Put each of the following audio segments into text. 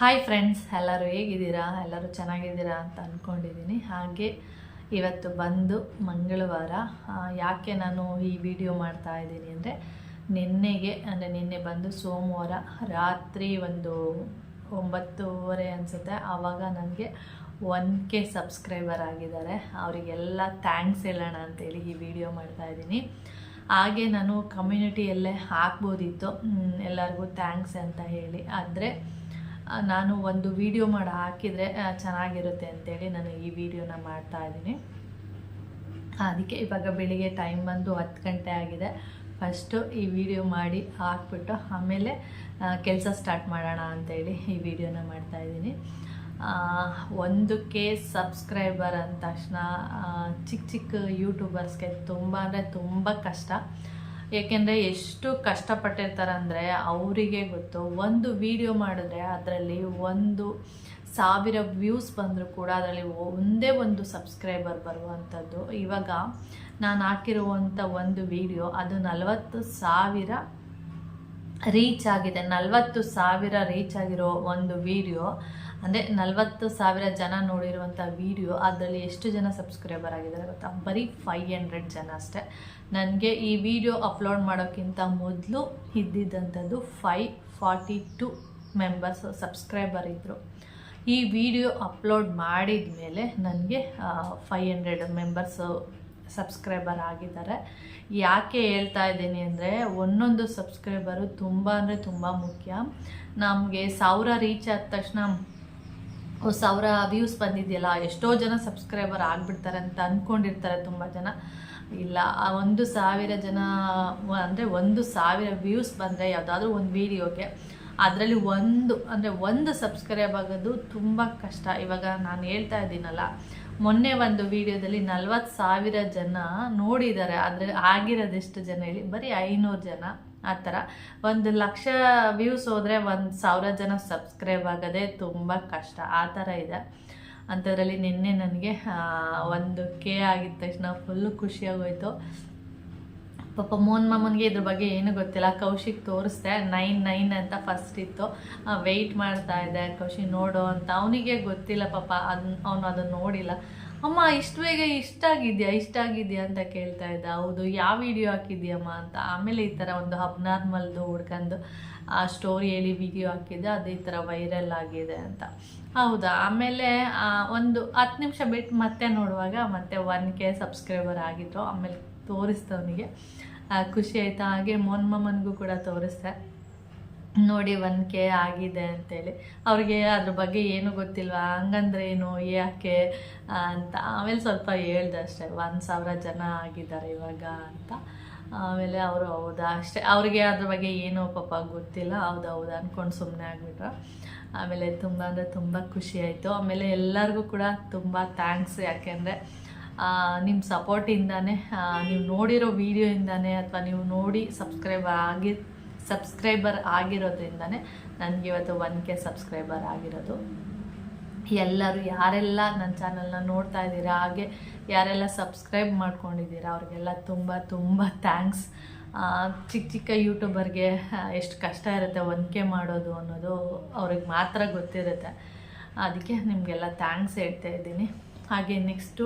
Hi friends ಎಲ್ಲರೂ ಹೇಗಿದ್ದೀರಾ? ಎಲ್ಲರೂ ಚೆನ್ನಾಗಿದ್ದೀರಾ ಅಂತ ಅಂದ್ಕೊಂಡಿದ್ದೀನಿ ಹಾಗೆ ಇವತ್ತು ಬಂದು ಮಂಗಳವಾರ ಯಾಕೆ ನಾನು ಈ ವಿಡಿಯೋ ಮಾಡ್ತಾ ಇದ್ದೀನಿ ಅಂದರೆ ನಿನ್ನೆಗೆ, ಅಂದರೆ ನಿನ್ನೆ ಬಂದು ಸೋಮವಾರ ರಾತ್ರಿ ಒಂದು ಒಂಬತ್ತೂವರೆ ಅನಿಸುತ್ತೆ. ಆವಾಗ ನನಗೆ ಒನ್ ಕೆ ಸಬ್ಸ್ಕ್ರೈಬರ್ ಆಗಿದ್ದಾರೆ. ಅವರಿಗೆಲ್ಲ ಥ್ಯಾಂಕ್ಸ್ ಹೇಳೋಣ ಅಂತೇಳಿ ಈ ವಿಡಿಯೋ ಮಾಡ್ತಾ ಇದ್ದೀನಿ. ಹಾಗೆ ನಾನು ಕಮ್ಯುನಿಟಿಯಲ್ಲೇ ಹಾಕ್ಬೋದಿತ್ತು. ಎಲ್ಲರಿಗೂ ಥ್ಯಾಂಕ್ಸ್ ಅಂತ ಹೇಳಿ. ಆದರೆ ನಾನು ಒಂದು ವಿಡಿಯೋ ಮಾಡಿ ಹಾಕಿದರೆ ಚೆನ್ನಾಗಿರುತ್ತೆ ಅಂತೇಳಿ ನಾನು ಈ ವಿಡಿಯೋನ ಮಾಡ್ತಾ ಇದ್ದೀನಿ. ಅದಕ್ಕೆ ಇವಾಗ ಬೆಳಿಗ್ಗೆ ಟೈಮ್ ಬಂದು ಹತ್ತು ಗಂಟೆ ಆಗಿದೆ. ಫಸ್ಟು ಈ ವಿಡಿಯೋ ಮಾಡಿ ಹಾಕ್ಬಿಟ್ಟು ಆಮೇಲೆ ಕೆಲಸ ಸ್ಟಾರ್ಟ್ ಮಾಡೋಣ ಅಂತೇಳಿ ಈ ವಿಡಿಯೋನ ಮಾಡ್ತಾ ಇದ್ದೀನಿ. ಒಂದು ಕೆ ಸಬ್ಸ್ಕ್ರೈಬರ್ ಅಂದ ತಕ್ಷಣ ಚಿಕ್ಕ ಚಿಕ್ಕ ಯೂಟ್ಯೂಬರ್ಸ್ಗೆ ತುಂಬ ಅಂದರೆ ತುಂಬ ಕಷ್ಟ. ಏಕೆಂದರೆ ಎಷ್ಟು ಕಷ್ಟಪಟ್ಟಿರ್ತಾರೆ ಅಂದರೆ ಅವರಿಗೆ ಗೊತ್ತು. ಒಂದು ವಿಡಿಯೋ ಮಾಡಿದ್ರೆ ಅದರಲ್ಲಿ ಒಂದು ಸಾವಿರ ವ್ಯೂಸ್ ಬಂದರೂ ಕೂಡ ಅದರಲ್ಲಿ ಒಂದೇ ಒಂದು ಸಬ್ಸ್ಕ್ರೈಬರ್ ಬರುವಂಥದ್ದು. ಇವಾಗ ನಾನು ಹಾಕಿರುವಂಥ ಒಂದು ವಿಡಿಯೋ ಅದು ನಲವತ್ತು ಸಾವಿರ ರೀಚ್ ಆಗಿದೆ. ನಲವತ್ತು ಸಾವಿರ ರೀಚ್ ಆಗಿರೋ ಒಂದು ವಿಡಿಯೋ ಅಂದರೆ ನಲವತ್ತು ಸಾವಿರ ಜನ ನೋಡಿರುವಂಥ ವಿಡಿಯೋ ಅದರಲ್ಲಿ ಎಷ್ಟು ಜನ ಸಬ್ಸ್ಕ್ರೈಬರ್ ಆಗಿದ್ದಾರೆ ಗೊತ್ತಾ? ಬರೀ ಫೈವ್ ಹಂಡ್ರೆಡ್ ಜನ ಅಷ್ಟೇ. ನನಗೆ ಈ ವಿಡಿಯೋ ಅಪ್ಲೋಡ್ ಮಾಡೋಕ್ಕಿಂತ ಮೊದಲು ಇದ್ದಿದ್ದಂಥದ್ದು five forty two members subscriber ಇದ್ದರು ಈ ವಿಡಿಯೋ ಅಪ್ಲೋಡ್ ಮಾಡಿದ ಮೇಲೆ ನನಗೆ ಫೈ ಹಂಡ್ರೆಡ್ ಮೆಂಬರ್ಸು ಸಬ್ಸ್ಕ್ರೈಬರ್ ಆಗಿದ್ದಾರೆ. ಯಾಕೆ ಹೇಳ್ತಾ ಇದ್ದೀನಿ ಅಂದರೆ, ಒಂದೊಂದು ಸಬ್ಸ್ಕ್ರೈಬರು ತುಂಬ ಅಂದರೆ ತುಂಬ ಮುಖ್ಯ. ನಮಗೆ ಸಾವಿರ ರೀಚ್ ಆದ ತಕ್ಷಣ ಸಾವಿರ ವ್ಯೂಸ್ ಬಂದಿದೆಯಲ್ಲ, ಎಷ್ಟೋ ಜನ ಸಬ್ಸ್ಕ್ರೈಬರ್ ಆಗಿಬಿಡ್ತಾರೆ ಅಂತ ಅಂದ್ಕೊಂಡಿರ್ತಾರೆ ತುಂಬ ಜನ. ಇಲ್ಲ, ಆ ಒಂದು ಸಾವಿರ ಜನ, ಅಂದರೆ ಒಂದು ಸಾವಿರ ವ್ಯೂಸ್ ಬಂದರೆ ಯಾವುದಾದ್ರೂ ಒಂದು ವೀಡಿಯೋಗೆ ಅದರಲ್ಲಿ ಒಂದು, ಅಂದರೆ ಒಂದು ಸಬ್ಸ್ಕ್ರೈಬ್ ಆಗೋದು ತುಂಬ ಕಷ್ಟ. ಇವಾಗ ನಾನು ಹೇಳ್ತಾ ಇದ್ದೀನಲ್ಲ, ಮೊನ್ನೆ ಒಂದು ವಿಡಿಯೋದಲ್ಲಿ ನಲ್ವತ್ತು ಸಾವಿರ ಜನ ನೋಡಿದ್ದಾರೆ. ಆದರೆ ಆಗಿರೋದೆಷ್ಟು ಜನ ಹೇಳಿ, ಬರೀ ಐನೂರು ಜನ, ಆ ಥರ. ಒಂದು ಲಕ್ಷ ವ್ಯೂಸ್ ಹೋದರೆ ಒಂದು ಸಾವಿರ ಜನ ಸಬ್ಸ್ಕ್ರೈಬ್ ಆಗೋದೇ ತುಂಬ ಕಷ್ಟ. ಆ ಥರ ಇದೆ. ಅಂಥದ್ರಲ್ಲಿ ನಿನ್ನೆ ನನಗೆ ಒಂದು ಕೆ ಆಗಿದ ತಕ್ಷಣ ಫುಲ್ಲು ಖುಷಿಯಾಗೋಯ್ತು. ಪಾಪ ಮೋಹನ್ ಮಾಮನ್ಗೆ ಇದ್ರ ಬಗ್ಗೆ ಏನೂ ಗೊತ್ತಿಲ್ಲ. ಕೌಶಿಕ್ ತೋರಿಸ್ದೆ, ನೈನ್ ನೈನ್ ಅಂತ ಫಸ್ಟ್ ಇತ್ತು. ವೆಯ್ಟ್ ಮಾಡ್ತಾ ಇದ್ದೆ ಕೌಶಿಕ್ ನೋಡು ಅಂತ. ಅವನಿಗೆ ಗೊತ್ತಿಲ್ಲ ಪಾಪ ಅದನ್ನ ಅವನು ಅದನ್ನು ನೋಡಿಲ್ಲ. ಅಮ್ಮ, ಇಷ್ಟು ಬೇಗ ಇಷ್ಟ ಆಗಿದ್ಯಾ ಇಷ್ಟ ಆಗಿದ್ಯಾ ಅಂತ ಕೇಳ್ತಾ ಇದ್ದ. ಹೌದು, ಯಾವ ವಿಡಿಯೋ ಹಾಕಿದ್ಯಮ್ಮ ಅಂತ. ಆಮೇಲೆ ಈ ಥರ ಒಂದು ಅಬ್ನಾರ್ಮಲ್ದು ಹುಡ್ಕೊಂಡು ಆ ಸ್ಟೋರಿ ಹೇಳಿ ವಿಡಿಯೋ ಹಾಕಿದ್ದೆ. ಅದು ಈ ಥರ ವೈರಲ್ ಆಗಿದೆ ಅಂತ. ಹೌದಾ? ಆಮೇಲೆ ಒಂದು ಹತ್ತು ನಿಮಿಷ ಬಿಟ್ಟು ಮತ್ತೆ ನೋಡುವಾಗ ಮತ್ತೆ ಒನ್ ಕೆ ಸಬ್ಸ್ಕ್ರೈಬರ್ ಆಗಿದ್ರು. ಆಮೇಲೆ ತೋರಿಸ್ತವನಿಗೆ ಖುಷಿ ಆಯಿತಾ? ಹಾಗೆ ಮೋನ್ ಕೂಡ ತೋರಿಸ್ದೆ. ನೋಡಿ ಕೆ ಆಗಿದೆ ಅಂತೇಳಿ. ಅವ್ರಿಗೆ ಅದ್ರ ಬಗ್ಗೆ ಏನೂ ಗೊತ್ತಿಲ್ವಾ? ಹಂಗಂದ್ರೆ ಏನು ಯಾಕೆ ಅಂತ. ಆಮೇಲೆ ಸ್ವಲ್ಪ ಹೇಳ್ದೆ ಅಷ್ಟೇ, ಒಂದು ಸಾವಿರ ಜನ ಆಗಿದ್ದಾರೆ ಇವಾಗ ಅಂತ. ಆಮೇಲೆ ಅವರು ಹೌದಾ ಅಷ್ಟೇ. ಅವ್ರಿಗೆ ಅದ್ರ ಬಗ್ಗೆ ಏನೂ ಪಾಪ ಗೊತ್ತಿಲ್ಲ. ಹೌದಾ ಹೌದಾ ಅಂದ್ಕೊಂಡು ಸುಮ್ಮನೆ ಆಗಿಬಿಟ್ರು. ಆಮೇಲೆ ತುಂಬ ಅಂದರೆ ತುಂಬ ಖುಷಿ ಆಯಿತು. ಆಮೇಲೆ ಎಲ್ಲರಿಗೂ ಕೂಡ ತುಂಬ ಥ್ಯಾಂಕ್ಸ್ ಯಾಕೆಂದರೆ ನಿಮ್ಮ ಸಪೋರ್ಟಿಂದಾನೇ ನೀವು ನೋಡಿರೋ ವೀಡಿಯೋಯಿಂದಾನೇ ಅಥವಾ ನೀವು ನೋಡಿ ಸಬ್ಸ್ಕ್ರೈಬ್ ಆಗಿ ಸಬ್ಸ್ಕ್ರೈಬರ್ ಆಗಿರೋದ್ರಿಂದನೇ ನನಗೆ ಇವತ್ತು ಒನ್ ಕೆ ಸಬ್ಸ್ಕ್ರೈಬರ್ ಆಗಿರೋದು. ಎಲ್ಲರೂ ಯಾರೆಲ್ಲ ನನ್ನ ಚಾನಲ್ನ ನೋಡ್ತಾ ಇದ್ದೀರಾ, ಹಾಗೆ ಯಾರೆಲ್ಲ ಸಬ್ಸ್ಕ್ರೈಬ್ ಮಾಡ್ಕೊಂಡಿದ್ದೀರಾ, ಅವ್ರಿಗೆಲ್ಲ ತುಂಬ ತುಂಬ ಥ್ಯಾಂಕ್ಸ್ ಚಿಕ್ಕ ಚಿಕ್ಕ ಯೂಟ್ಯೂಬರ್ಗೆ ಎಷ್ಟು ಕಷ್ಟ ಇರುತ್ತೆ ಒನ್ಕೆ ಮಾಡೋದು ಅನ್ನೋದು ಅವ್ರಿಗೆ ಮಾತ್ರ ಗೊತ್ತಿರುತ್ತೆ. ಅದಕ್ಕೆ ನಿಮಗೆಲ್ಲ ಥ್ಯಾಂಕ್ಸ್ ಹೇಳ್ತಾ ಇದ್ದೀನಿ. ಹಾಗೆ ನೆಕ್ಸ್ಟು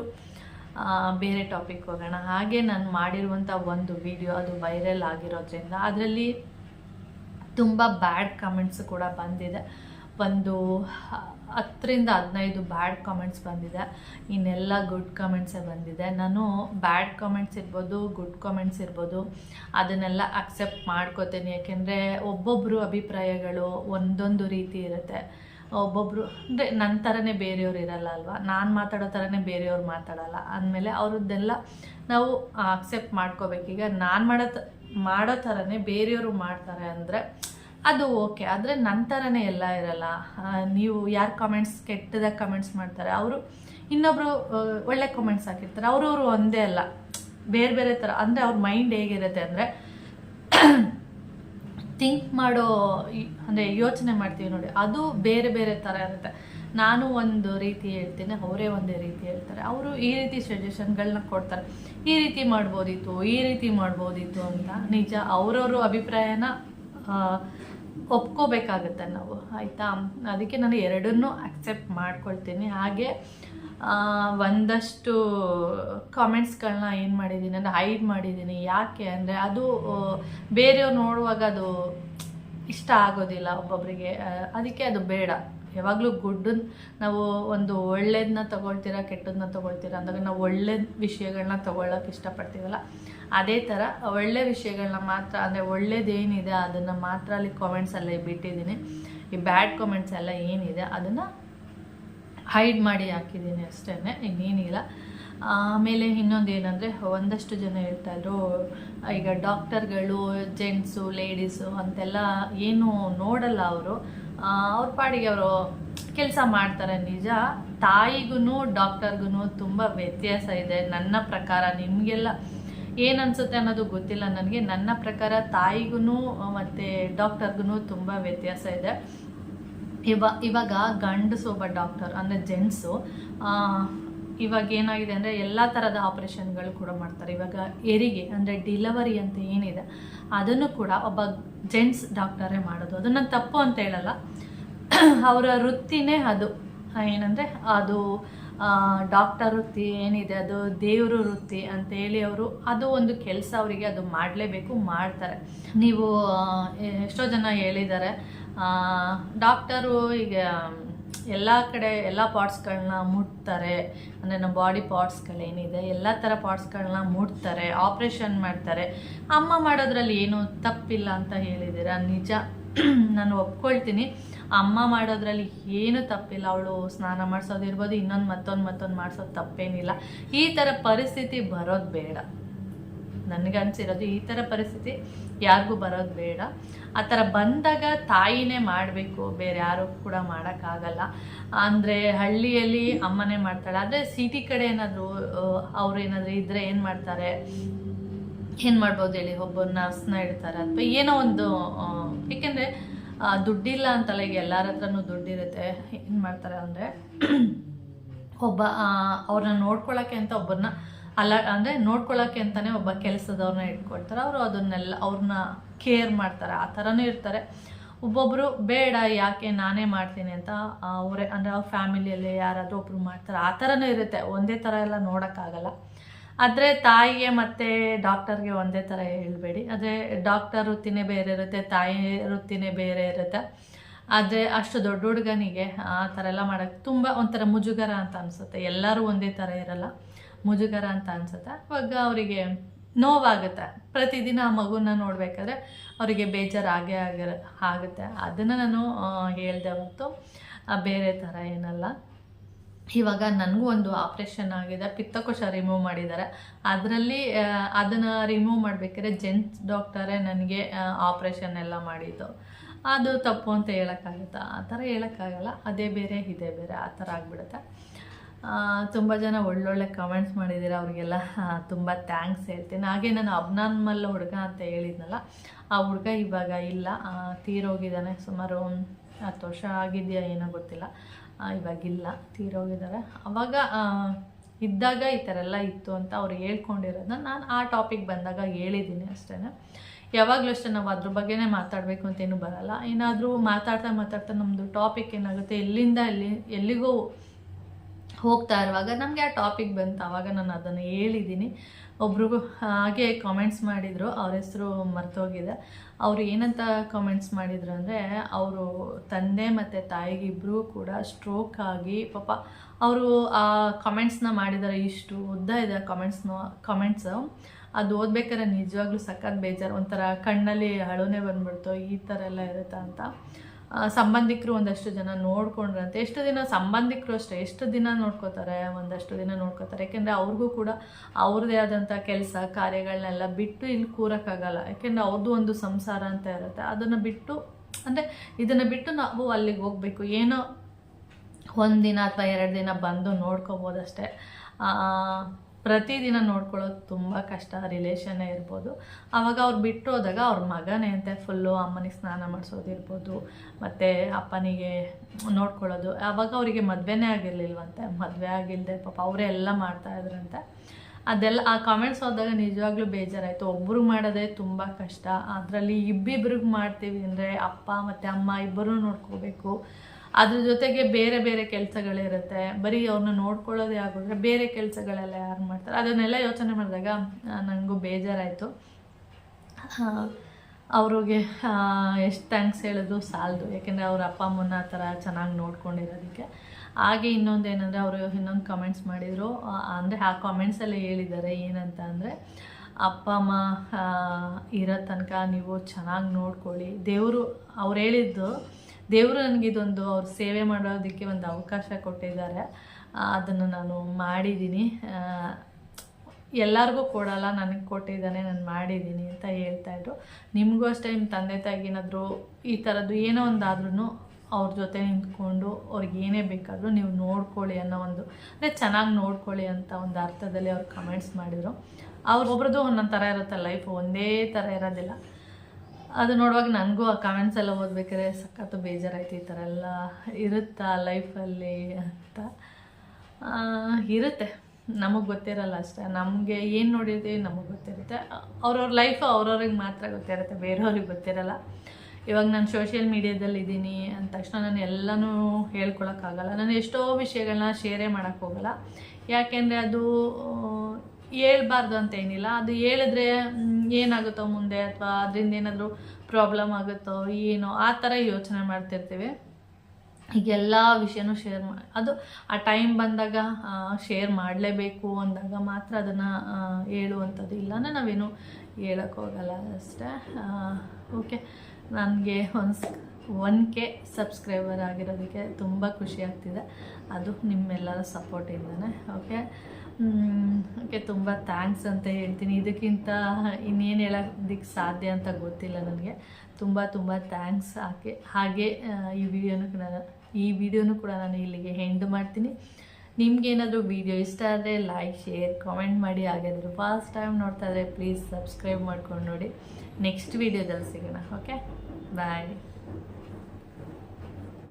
ಬೇರೆ ಟಾಪಿಕ್ ಹೋಗೋಣ. ಹಾಗೆ ನಾನು ಮಾಡಿರುವಂಥ ಒಂದು ವಿಡಿಯೋ ಅದು ವೈರಲ್ ಆಗಿರೋದ್ರಿಂದ, ಅದರಲ್ಲಿ ತುಂಬ ಬ್ಯಾಡ್ ಕಮೆಂಟ್ಸ್ ಕೂಡ ಬಂದಿದೆ. ಒಂದು ಹತ್ತರಿಂದ ಹದಿನೈದು ಬ್ಯಾಡ್ ಕಾಮೆಂಟ್ಸ್ ಬಂದಿದೆ. ಇನ್ನೆಲ್ಲ ಗುಡ್ ಕಾಮೆಂಟ್ಸೇ ಬಂದಿದೆ. ನಾನು ಬ್ಯಾಡ್ ಕಾಮೆಂಟ್ಸ್ ಇರ್ಬೋದು ಗುಡ್ ಕಾಮೆಂಟ್ಸ್ ಇರ್ಬೋದು, ಅದನ್ನೆಲ್ಲ ಅಕ್ಸೆಪ್ಟ್ ಮಾಡ್ಕೋತೀನಿ. ಯಾಕೆಂದರೆ ಒಬ್ಬೊಬ್ಬರು ಅಭಿಪ್ರಾಯಗಳು ಒಂದೊಂದು ರೀತಿ ಇರುತ್ತೆ. ಒಬ್ಬೊಬ್ಬರು ಅಂದರೆ ನನ್ನ ಥರನೇ ಬೇರೆಯವ್ರು ಇರಲ್ಲ ಅಲ್ವಾ? ನಾನು ಮಾತಾಡೋ ಥರನೇ ಬೇರೆಯವ್ರು ಮಾತಾಡಲ್ಲ. ಅಂದಮೇಲೆ ಅವ್ರದ್ದೆಲ್ಲ ನಾವು ಅಕ್ಸೆಪ್ಟ್ ಮಾಡ್ಕೋಬೇಕೀಗ. ನಾನು ಮಾಡೋ ಮಾಡೋ ಥರನೇ ಬೇರೆಯವರು ಮಾಡ್ತಾರೆ ಅಂದರೆ ಅದು ಓಕೆ. ಆದರೆ ನನ್ನ ಥರನೇ ಎಲ್ಲ ಇರಲ್ಲ. ನೀವು ಯಾರು ಕಮೆಂಟ್ಸ್ ಕೆಟ್ಟದಾಗ ಕಮೆಂಟ್ಸ್ ಮಾಡ್ತಾರೆ, ಅವರು ಇನ್ನೊಬ್ಬರು ಒಳ್ಳೆ ಕಮೆಂಟ್ಸ್ ಹಾಕಿರ್ತಾರೆ. ಅವರವರು ಒಂದೇ ಅಲ್ಲ. ಬೇರೆ ಬೇರೆ ಥರ. ಅಂದರೆ ಅವ್ರ ಮೈಂಡ್ ಹೇಗಿರುತ್ತೆ ಅಂದರೆ ಥಿಂಕ್ ಮಾಡೋ ಅಂದರೆ ಯೋಚನೆ ಮಾಡ್ತೀವಿ ನೋಡಿ. ಅದು ಬೇರೆ ಬೇರೆ ಥರ ಇರುತ್ತೆ. ನಾನು ಒಂದು ರೀತಿ ಹೇಳ್ತೇನೆ, ಅವರೇ ಒಂದೇ ರೀತಿ ಹೇಳ್ತಾರೆ. ಅವರು ಈ ರೀತಿ ಸಜೆಷನ್ಗಳನ್ನ ಕೊಡ್ತಾರೆ. ಈ ರೀತಿ ಮಾಡ್ಬೋದಿತ್ತು, ಈ ರೀತಿ ಮಾಡ್ಬೋದಿತ್ತು ಅಂತ ನಿಜ ಅವರವರು ಅಭಿಪ್ರಾಯನ ಒಪ್ಕೋಬೇಕಾಗತ್ತೆ ನಾವು. ಆಯಿತಾ? ಅದಕ್ಕೆ ನಾನು ಎರಡನ್ನೂ ಅಕ್ಸೆಪ್ಟ್ ಮಾಡ್ಕೊಳ್ತೀನಿ. ಹಾಗೆ ಒಂದಷ್ಟು ಕಾಮೆಂಟ್ಸ್ಗಳನ್ನ ಏನು ಮಾಡಿದ್ದೀನಿ ಅಂದರೆ ಹೈಡ್ ಮಾಡಿದ್ದೀನಿ. ಯಾಕೆ ಅಂದರೆ ಅದು ಬೇರೆಯವ್ರು ನೋಡುವಾಗ ಅದು ಇಷ್ಟ ಆಗೋದಿಲ್ಲ ಒಬ್ಬೊಬ್ಬರಿಗೆ ಅದಕ್ಕೆ ಅದು ಬೇಡ. ಯಾವಾಗಲೂ ಗುಡ್ಡನ್ನ ನಾವು ಒಂದು ಒಳ್ಳೇದನ್ನ ತೊಗೊಳ್ತೀರಾ ಕೆಟ್ಟದನ್ನ ತೊಗೊಳ್ತೀರಾ ಅಂದಾಗ ನಾವು ಒಳ್ಳೆ ವಿಷಯಗಳನ್ನ ತಗೊಳ್ಳೋಕೆ ಇಷ್ಟಪಡ್ತೀವಲ್ಲ. ಅದೇ ಥರ ಒಳ್ಳೆ ವಿಷಯಗಳನ್ನ ಮಾತ್ರ, ಅಂದರೆ ಒಳ್ಳೇದೇನಿದೆ ಅದನ್ನು ಮಾತ್ರ ಅಲ್ಲಿ ಕಾಮೆಂಟ್ಸ್ ಎಲ್ಲ ಬಿಟ್ಟಿದ್ದೀನಿ. ಈ ಬ್ಯಾಡ್ ಕಾಮೆಂಟ್ಸ್ ಎಲ್ಲ ಏನಿದೆ ಅದನ್ನು ಹೈಡ್ ಮಾಡಿ ಹಾಕಿದ್ದೀನಿ ಅಷ್ಟೇ ಇನ್ನೇನಿಲ್ಲ. ಆಮೇಲೆ ಇನ್ನೊಂದು ಏನಂದರೆ ಒಂದಷ್ಟು ಜನ ಹೇಳ್ತಾಯಿದ್ರು ಈಗ ಡಾಕ್ಟರ್ಗಳು ಜೆಂಟ್ಸು ಲೇಡೀಸು ಅಂತೆಲ್ಲ ಏನು ನೋಡಲ್ಲ ಅವರು. ಅವ್ರ ಪಾಡಿಗೆ ಅವರು ಕೆಲಸ ಮಾಡ್ತಾರೆ, ನಿಜ. ತಾಯಿಗೂ ಡಾಕ್ಟರ್ಗೂ ತುಂಬ ವ್ಯತ್ಯಾಸ ಇದೆ. ನನ್ನ ಪ್ರಕಾರ ನಿಮಗೆಲ್ಲ ಏನು ಅನ್ಸುತ್ತೆ ಅನ್ನೋದು ಗೊತ್ತಿಲ್ಲ ನನಗೆ. ನನ್ನ ಪ್ರಕಾರ ತಾಯಿಗೂ ಮತ್ತು ಡಾಕ್ಟರ್ಗೂ ತುಂಬ ವ್ಯತ್ಯಾಸ ಇದೆ. ಇವ, ಇವಾಗ ಗಂಡಸು ಒಬ್ಬ ಡಾಕ್ಟರ್, ಅಂದರೆ ಜೆಂಟ್ಸು ಇವಾಗ ಏನಾಗಿದೆ ಅಂದರೆ ಎಲ್ಲ ಥರದ ಆಪ್ರೇಷನ್ಗಳು ಕೂಡ ಮಾಡ್ತಾರೆ. ಇವಾಗ ಹೆರಿಗೆ ಅಂದರೆ ಡಿಲವರಿ ಅಂತ ಏನಿದೆ, ಅದನ್ನು ಕೂಡ ಒಬ್ಬ ಜೆಂಟ್ಸ್ ಡಾಕ್ಟರೇ ಮಾಡೋದು. ಅದು ನಾನು ತಪ್ಪು ಅಂತ ಹೇಳಲ್ಲ. ಅವರ ವೃತ್ತಿನೇ ಅದು. ಏನಂದರೆ ಅದು ಡಾಕ್ಟರ್ ವೃತ್ತಿ ಏನಿದೆ, ಅದು ದೇವ್ರ ವೃತ್ತಿ ಅಂತೇಳಿ ಅವರು ಅದು ಒಂದು ಕೆಲಸ ಅವರಿಗೆ ಅದು ಮಾಡಲೇಬೇಕು, ಮಾಡ್ತಾರೆ. ನೀವು ಎಷ್ಟೋ ಜನ ಹೇಳಿದ್ದಾರೆ ಡಾಕ್ಟರು ಈಗ ಎಲ್ಲ ಕಡೆ ಎಲ್ಲ ಪಾರ್ಟ್ಸ್ಗಳನ್ನ ಮುಟ್ತಾರೆ. ಅಂದರೆ ನಮ್ಮ ಬಾಡಿ ಪಾರ್ಟ್ಸ್ಗಳೇನಿದೆ ಎಲ್ಲ ಥರ ಪಾರ್ಟ್ಸ್ಗಳನ್ನ ಮುಟ್ತಾರೆ ಆಪ್ರೇಷನ್ ಮಾಡ್ತಾರೆ. ಅಮ್ಮ ಮಾಡೋದ್ರಲ್ಲಿ ಏನು ತಪ್ಪಿಲ್ಲ ಅಂತ ಹೇಳಿದ್ದೀರಾ? ನಿಜ. ನಾನು ಒಪ್ಕೊಳ್ತೀನಿ. ಅಮ್ಮ ಮಾಡೋದ್ರಲ್ಲಿ ಏನು ತಪ್ಪಿಲ್ಲ. ಅವಳು ಸ್ನಾನ ಮಾಡಿಸೋದಿರ್ಬೋದು ಇನ್ನೊಂದು ಮತ್ತೊಂದು ಮತ್ತೊಂದು ಮಾಡಿಸೋದು ತಪ್ಪೇನಿಲ್ಲ. ಈ ಥರ ಪರಿಸ್ಥಿತಿ ಬರೋದು ಬೇಡ. ನನಗನ್ಸಿರೋದು ಈ ಥರ ಪರಿಸ್ಥಿತಿ ಯಾರಿಗೂ ಬರೋದು ಬೇಡ. ಆ ಥರ ಬಂದಾಗ ತಾಯಿನೇ ಮಾಡಬೇಕು, ಬೇರೆ ಯಾರು ಕೂಡ ಮಾಡೋಕ್ಕಾಗಲ್ಲ. ಅಂದರೆ ಹಳ್ಳಿಯಲ್ಲಿ ಅಮ್ಮನೇ ಮಾಡ್ತಾಳೆ, ಆದರೆ ಸಿಟಿ ಕಡೆ ಏನಾದರೂ ಅವ್ರು ಏನಾದರೂ ಇದ್ದರೆ ಏನು ಮಾಡ್ತಾರೆ? ಏನು ಮಾಡ್ಬೋದು ಹೇಳಿ ಒಬ್ಬ ನರ್ಸ್ನ ಇಡ್ತಾರೆ ಅಥವಾ ಏನೋ ಒಂದು ಏಕೆಂದರೆ ದುಡ್ಡಿಲ್ಲ ಅಂತಲ್ಲ ಈಗ ಎಲ್ಲರ ಹತ್ರನೂ ದುಡ್ಡಿರುತ್ತೆ. ಏನು ಮಾಡ್ತಾರೆ ಅಂದರೆ, ಒಬ್ಬ ಅವ್ರನ್ನ ನೋಡ್ಕೊಳ್ಳೋಕ್ಕೆ ಅಂತ ಒಬ್ಬರನ್ನ ಅಲ್ಲ ಅಂದರೆ ನೋಡ್ಕೊಳ್ಳೋಕ್ಕೆ ಅಂತಲೇ ಒಬ್ಬ ಕೆಲಸದವ್ರನ್ನ ಇಟ್ಕೊಳ್ತಾರೆ. ಅವರು ಅದನ್ನೆಲ್ಲ ಅವ್ರನ್ನ ಕೇರ್ ಮಾಡ್ತಾರೆ. ಆ ಥರನೂ ಇರ್ತಾರೆ. ಒಬ್ಬೊಬ್ಬರು ಬೇಡ, ಯಾಕೆ ನಾನೇ ಮಾಡ್ತೀನಿ ಅಂತ ಅವರೇ ಅಂದರೆ ಅವ್ರ ಫ್ಯಾಮಿಲಿಯಲ್ಲಿ ಯಾರಾದರೂ ಒಬ್ಬರು ಮಾಡ್ತಾರೆ. ಆ ಥರನೂ ಇರುತ್ತೆ. ಒಂದೇ ಥರ ಎಲ್ಲ ನೋಡೋಕ್ಕಾಗಲ್ಲ. ಆದರೆ ತಾಯಿಗೆ ಮತ್ತು ಡಾಕ್ಟರ್ಗೆ ಒಂದೇ ಥರ ಹೇಳಬೇಡಿ. ಅದೇ ಡಾಕ್ಟರ್ ವೃತ್ತಿನೇ ಬೇರೆ ಇರುತ್ತೆ, ತಾಯಿ ವೃತ್ತಿನೇ ಬೇರೆ ಇರುತ್ತೆ. ಆದರೆ ಅಷ್ಟು ದೊಡ್ಡ ಹುಡುಗನಿಗೆ ಆ ಥರ ಎಲ್ಲ ಮಾಡೋಕ್ಕೆ ತುಂಬ ಒಂಥರ ಮುಜುಗರ ಅಂತ ಅನಿಸುತ್ತೆ. ಎಲ್ಲರೂ ಒಂದೇ ಥರ ಇರಲ್ಲ. ಮುಜುಗರ ಅಂತ ಅನ್ಸುತ್ತೆ? ಇವಾಗ ಅವರಿಗೆ ನೋವಾಗುತ್ತೆ. ಪ್ರತಿದಿನ ಆ ಮಗುನ ನೋಡಬೇಕಾದ್ರೆ ಅವರಿಗೆ ಬೇಜಾರಾಗೇ ಆಗೇ ಆಗಿರ ಆಗುತ್ತೆ. ಅದನ್ನು ನಾನು ಹೇಳಿದೆ ಮತ್ತು ಬೇರೆ ಥರ ಏನಲ್ಲ. ಇವಾಗ ನನಗೂ ಒಂದು ಆಪ್ರೇಷನ್ ಆಗಿದೆ. ಪಿತ್ತಕೋಶ ರಿಮೂವ್ ಮಾಡಿದ್ದಾರೆ. ಅದರಲ್ಲಿ ಅದನ್ನು ರಿಮೂವ್ ಮಾಡಬೇಕಾದ್ರೆ ಜೆಂಟ್ಸ್ ಡಾಕ್ಟರೇ ನನಗೆ ಆಪ್ರೇಷನ್ ಎಲ್ಲ ಮಾಡಿದ್ದು. ಅದು ತಪ್ಪು ಅಂತ ಹೇಳೋಕ್ಕಾಗುತ್ತಾ? ಆ ಥರ ಹೇಳೋಕ್ಕಾಗಲ್ಲ. ಅದೇ ಬೇರೆ, ಇದೇ ಬೇರೆ. ಆ ಥರ ಆಗಿಬಿಡುತ್ತೆ. ತುಂಬ ಜನ ಒಳ್ಳೊಳ್ಳೆ ಕಮೆಂಟ್ಸ್ ಮಾಡಿದ್ದೀರ, ಅವರಿಗೆಲ್ಲ ತುಂಬ ಥ್ಯಾಂಕ್ಸ್ ಹೇಳ್ತೀನಿ. ಹಾಗೆ ನಾನು ಅಬ್ನಾರ್ಮಲ್ ಹುಡುಗ ಅಂತ ಹೇಳಿದ್ನಲ್ಲ, ಆ ಹುಡುಗ ಇವಾಗ ಇಲ್ಲ ತೀರೋಗಿದ್ದಾನೆ. ಸುಮಾರು ಹತ್ತು ವರ್ಷ ಆಗಿದೆಯಾ ಏನೋ ಗೊತ್ತಿಲ್ಲ. ಇವಾಗಿಲ್ಲ ತೀರೋಗಿದ್ದಾರೆ. ಅವಾಗ ಇದ್ದಾಗ ಈ ಥರ ಎಲ್ಲ ಇತ್ತು ಅಂತ ಅವ್ರು ಹೇಳ್ಕೊಂಡಿರೋದನ್ನ ನಾನು ಆ ಟಾಪಿಕ್ ಬಂದಾಗ ಹೇಳಿದ್ದೀನಿ ಅಷ್ಟೇ ಯಾವಾಗಲೂ ಅಷ್ಟೇ ನಾವು ಅದ್ರ ಬಗ್ಗೆನೇ ಮಾತಾಡಬೇಕು ಅಂತೇನು ಬರಲ್ಲ. ಏನಾದರೂ ಮಾತಾಡ್ತಾ ಮಾತಾಡ್ತಾ ನಮ್ಮದು ಟಾಪಿಕ್ ಏನಾಗುತ್ತೆ, ಎಲ್ಲಿಂದ ಎಲ್ಲಿ, ಎಲ್ಲಿಗೋ ಹೋಗ್ತಾ ಇರುವಾಗ ನಮಗೆ ಆ ಟಾಪಿಕ್ ಬಂತು. ಆವಾಗ ನಾನು ಅದನ್ನು ಹೇಳಿದ್ದೀನಿ ಒಬ್ರಿಗೂ ಹಾಗೆ ಕಾಮೆಂಟ್ಸ್ ಮಾಡಿದರು. ಅವ್ರ ಹೆಸರು ಮರ್ತೋಗಿದೆ. ಅವರು ಏನಂತ ಕಾಮೆಂಟ್ಸ್ ಮಾಡಿದರು ಅಂದರೆ, ಅವರು ತಂದೆ ಮತ್ತು ತಾಯಿಗೆ ಇಬ್ಬರೂ ಕೂಡ ಸ್ಟ್ರೋಕ್ ಆಗಿ, ಪಾಪ ಅವರು ಆ ಕಮೆಂಟ್ಸ್ನ ಮಾಡಿದ್ದಾರೆ ಇಷ್ಟು ಉದ್ದ ಇದೆ ಕಮೆಂಟ್ಸ್ನ ಕಾಮೆಂಟ್ಸ್ ಅದು ಓದ್ಬೇಕಾದ್ರೆ ನಿಜವಾಗ್ಲೂ ಸಖತ್ ಬೇಜಾರು. ಒಂಥರ ಕಣ್ಣಲ್ಲಿ ಹಳೋನೇ ಬಂದ್ಬಿಡ್ತು. ಈ ಥರ ಎಲ್ಲ ಇರುತ್ತಾ ಅಂತ. ಸಂಬಂಧಿಕರು ಒಂದಷ್ಟು ಜನ ನೋಡ್ಕೊಂಡ್ರಂತೆ. ಎಷ್ಟು ದಿನ ಸಂಬಂಧಿಕರು ಅಷ್ಟೇ, ಎಷ್ಟು ದಿನ ನೋಡ್ಕೋತಾರೆ, ಒಂದಷ್ಟು ದಿನ ನೋಡ್ಕೋತಾರೆ. ಯಾಕೆಂದರೆ ಅವ್ರಿಗೂ ಕೂಡ ಅವ್ರದ್ದೇ ಆದಂಥ ಕೆಲಸ ಕಾರ್ಯಗಳನ್ನೆಲ್ಲ ಬಿಟ್ಟು ಇಲ್ಲಿ ಕೂರೋಕ್ಕಾಗಲ್ಲ. ಯಾಕೆಂದರೆ ಅವ್ರದ್ದು ಒಂದು ಸಂಸಾರ ಅಂತ ಇರುತ್ತೆ. ಅದನ್ನು ಬಿಟ್ಟು, ಅಂದರೆ ಇದನ್ನು ಬಿಟ್ಟು ನಾವು ಅಲ್ಲಿಗೆ ಹೋಗಬೇಕು. ಏನೋ ಒಂದಿನ ಅಥವಾ ಎರಡು ದಿನ ಬಂದು ನೋಡ್ಕೋಬೋದಷ್ಟೇ. ಪ್ರತಿದಿನ ನೋಡ್ಕೊಳ್ಳೋದು ತುಂಬ ಕಷ್ಟ ರಿಲೇಷನ್ನೇ ಇರ್ಬೋದು. ಆವಾಗ ಅವ್ರು ಬಿಟ್ಟು ಹೋದಾಗ ಅವ್ರ ಮಗನೇ ಅಂತೆ ಫುಲ್ಲು ಅಮ್ಮನಿಗೆ ಸ್ನಾನ ಮಾಡಿಸೋದಿರ್ಬೋದು ಮತ್ತು ಅಪ್ಪನಿಗೆ ನೋಡ್ಕೊಳ್ಳೋದು. ಆವಾಗ ಅವರಿಗೆ ಮದುವೆನೇ ಆಗಿರಲಿಲ್ವಂತೆ, ಮದುವೆ ಆಗಿಲ್ಲದೆ ಪಾಪ ಅವರೇ ಎಲ್ಲ ಮಾಡ್ತಾಯಿದ್ರಂತೆ ಅದೆಲ್ಲ, ಆ ಕಾಮೆಂಟ್ಸ್ ಹೋದಾಗ ನಿಜವಾಗ್ಲೂ ಬೇಜಾರಾಯಿತು. ಒಬ್ಬರು ಮಾಡೋದೇ ತುಂಬ ಕಷ್ಟ. ಅದರಲ್ಲಿ ಇಬ್ಬಿಬ್ರಿಗೆ ಮಾಡ್ತೀವಿ ಅಂದರೆ ಅಪ್ಪ ಮತ್ತು ಅಮ್ಮ ಇಬ್ಬರೂ ನೋಡ್ಕೋಬೇಕು. ಅದ್ರ ಜೊತೆಗೆ ಬೇರೆ ಬೇರೆ ಕೆಲಸಗಳಿರುತ್ತೆ. ಬರೀ ಅವ್ರನ್ನ ನೋಡ್ಕೊಳ್ಳೋದೇ ಆಗೋದ್ರೆ ಬೇರೆ ಕೆಲಸಗಳೆಲ್ಲ ಯಾರು ಮಾಡ್ತಾರೆ? ಅದನ್ನೆಲ್ಲ ಯೋಚನೆ ಮಾಡಿದಾಗ ನನಗೂ ಬೇಜಾರಾಯಿತು. ಅವ್ರಿಗೆ ಎಷ್ಟು ಥ್ಯಾಂಕ್ಸ್ ಹೇಳಿದ್ರು ಸಾಲದು. ಯಾಕೆಂದರೆ ಅವ್ರ ಅಪ್ಪ ಅಮ್ಮನ ಆ ಥರ ಚೆನ್ನಾಗಿ ನೋಡ್ಕೊಂಡಿರೋದಕ್ಕೆ. ಹಾಗೆ ಇನ್ನೊಂದು ಏನಂದರೆ ಅವರು ಇನ್ನೊಂದು ಕಮೆಂಟ್ಸ್ ಮಾಡಿದರು. ಅಂದರೆ ಆ ಕಾಮೆಂಟ್ಸಲ್ಲಿ ಹೇಳಿದ್ದಾರೆ ಏನಂತ ಅಂದರೆ, ಅಪ್ಪ, ಅಮ್ಮ ಇರೋ ತನಕ ನೀವು ಚೆನ್ನಾಗಿ ನೋಡ್ಕೊಳ್ಳಿ. ದೇವರು ಅವ್ರು ಹೇಳಿದ್ದು ದೇವರು ನನಗಿದೊಂದು ಅವ್ರ ಸೇವೆ ಮಾಡೋದಕ್ಕೆ ಒಂದು ಅವಕಾಶ ಕೊಟ್ಟಿದ್ದಾರೆ. ಅದನ್ನು ನಾನು ಮಾಡಿದ್ದೀನಿ. ಎಲ್ಲರಿಗೂ ಕೊಡಲ್ಲ, ನನಗೆ ಕೊಟ್ಟಿದ್ದಾನೆ, ನಾನು ಮಾಡಿದ್ದೀನಿ ಅಂತ ಹೇಳ್ತಾ ಇದ್ರು. ನಿಮಗೂ ಅಷ್ಟೇ ನಿಮ್ಮ ತಂದೆ ತಾಯಿಗೆ ಏನಾದರೂ ಈ ಥರದ್ದು ಏನೋ ಒಂದಾದ್ರೂ ಅವ್ರ ಜೊತೆ ನಿಂತ್ಕೊಂಡು ಅವ್ರಿಗೆ ಏನೇ ಬೇಕಾದರೂ ನೀವು ನೋಡ್ಕೊಳ್ಳಿ ಅನ್ನೋ ಒಂದು, ಅಂದರೆ ಚೆನ್ನಾಗಿ ನೋಡ್ಕೊಳ್ಳಿ ಅಂತ ಒಂದು ಅರ್ಥದಲ್ಲಿ ಅವ್ರು ಕಮೆಂಟ್ಸ್ ಮಾಡಿದರು. ಅವ್ರು ಒಬ್ರದ್ದು ಒಂದೊಂದು ಥರ ಇರುತ್ತೆ ಲೈಫ್ ಒಂದೇ ಥರ ಇರೋದಿಲ್ಲ. ಅದು ನೋಡುವಾಗ ನನಗೂ ಆ ಕಾಮೆಂಟ್ಸ್ ಎಲ್ಲ ಓದ್ಬೇಕಾದ್ರೆ ಸಖತ್ತು ಬೇಜಾರಾಯ್ತು, ಈ ಥರ ಎಲ್ಲ ಇರುತ್ತಾ ಲೈಫಲ್ಲಿ ಅಂತ. ಇರುತ್ತೆ. ನಮಗೆ ಗೊತ್ತಿರಲ್ಲ ಅಷ್ಟೇ. ನಮಗೆ ಏನು ನೋಡಿರ್ತೀವಿ ನಮಗೆ ಗೊತ್ತಿರುತ್ತೆ. ಅವ್ರವ್ರ ಲೈಫ್ ಅವ್ರವ್ರಿಗೆ ಮಾತ್ರ ಗೊತ್ತಿರುತ್ತೆ, ಬೇರೆಯವ್ರಿಗೆ ಗೊತ್ತಿರಲ್ಲ. ಇವಾಗ ನಾನು ಸೋಷಿಯಲ್ ಮೀಡ್ಯಾದಲ್ಲಿ ಇದ್ದೀನಿ ಅಂದ ತಕ್ಷಣ ನಾನು ಎಲ್ಲನೂ ಹೇಳ್ಕೊಳಕ್ಕಾಗಲ್ಲ ನಾನು ಎಷ್ಟೋ ವಿಷಯಗಳನ್ನ ಶೇರೇ ಮಾಡೋಕ್ಕೋಗಲ್ಲ ಯಾಕೆಂದರೆ ಅದು ಹೇಳ್ಬಾರ್ದು ಅಂತ ಏನಿಲ್ಲ. ಅದು ಹೇಳಿದ್ರೆ ಏನಾಗುತ್ತೋ ಮುಂದೆ ಅಥವಾ ಅದರಿಂದ ಏನಾದರೂ ಪ್ರಾಬ್ಲಮ್ ಆಗುತ್ತೋ ಏನೋ ಆ ಥರ ಯೋಚನೆ ಮಾಡ್ತಿರ್ತೀವಿ. ಈಗೆಲ್ಲ ವಿಷಯನೂ ಶೇರ್ ಮಾಡಿ ಅದು ಆ ಟೈಮ್ ಬಂದಾಗ ಶೇರ್ ಮಾಡಲೇಬೇಕು ಅಂದಾಗ ಮಾತ್ರ ಅದನ್ನು ಹೇಳುವಂಥದ್ದು ಇಲ್ಲಾಂದರೆ ನಾವೇನು ಹೇಳೋಕ್ಕೋಗಲ್ಲ ಅಷ್ಟೇ. ಓಕೆ ನನಗೆ ಒಂದು ಒನ್ ಕೆ ಸಬ್ಸ್ಕ್ರೈಬರ್ ಆಗಿರೋದಕ್ಕೆ ತುಂಬ ಖುಷಿ ಆಗ್ತಿದೆ. ಅದು ನಿಮ್ಮೆಲ್ಲರ ಸಪೋರ್ಟಿಂದನೇ ಓಕೆ ಓಕೆ, ತುಂಬ ಥ್ಯಾಂಕ್ಸ್ ಅಂತ ಹೇಳ್ತೀನಿ. ಇದಕ್ಕಿಂತ ಇನ್ನೇನು ಹೇಳೋದಕ್ಕೆ ಸಾಧ್ಯ ಅಂತ ಗೊತ್ತಿಲ್ಲ ನನಗೆ. ತುಂಬ ತುಂಬ ಥ್ಯಾಂಕ್ಸ್ ಹಾಗೆ ಹಾಗೆ ಈ ವಿಡಿಯೋನು ಕೂಡ ಈ ವಿಡಿಯೋನು ಕೂಡ ನಾನು ಇಲ್ಲಿಗೆ ಹೆಂಡ್ ಮಾಡ್ತೀನಿ. ನಿಮಗೇನಾದರೂ ವಿಡಿಯೋ ಇಷ್ಟ ಆದರೆ ಲೈಕ್ ಶೇರ್ ಕಾಮೆಂಟ್ ಮಾಡಿ. ಹಾಗಾದರೆ ಫಸ್ಟ್ ಟೈಮ್ ನೋಡ್ತಾ ಇದ್ದರೆ ಪ್ಲೀಸ್ ಸಬ್ಸ್ಕ್ರೈಬ್ ಮಾಡ್ಕೊಂಡು ನೋಡಿ. ನೆಕ್ಸ್ಟ್ ವಿಡಿಯೋದಲ್ಲಿ ಸಿಗೋಣ ಓಕೆ ಬಾಯ್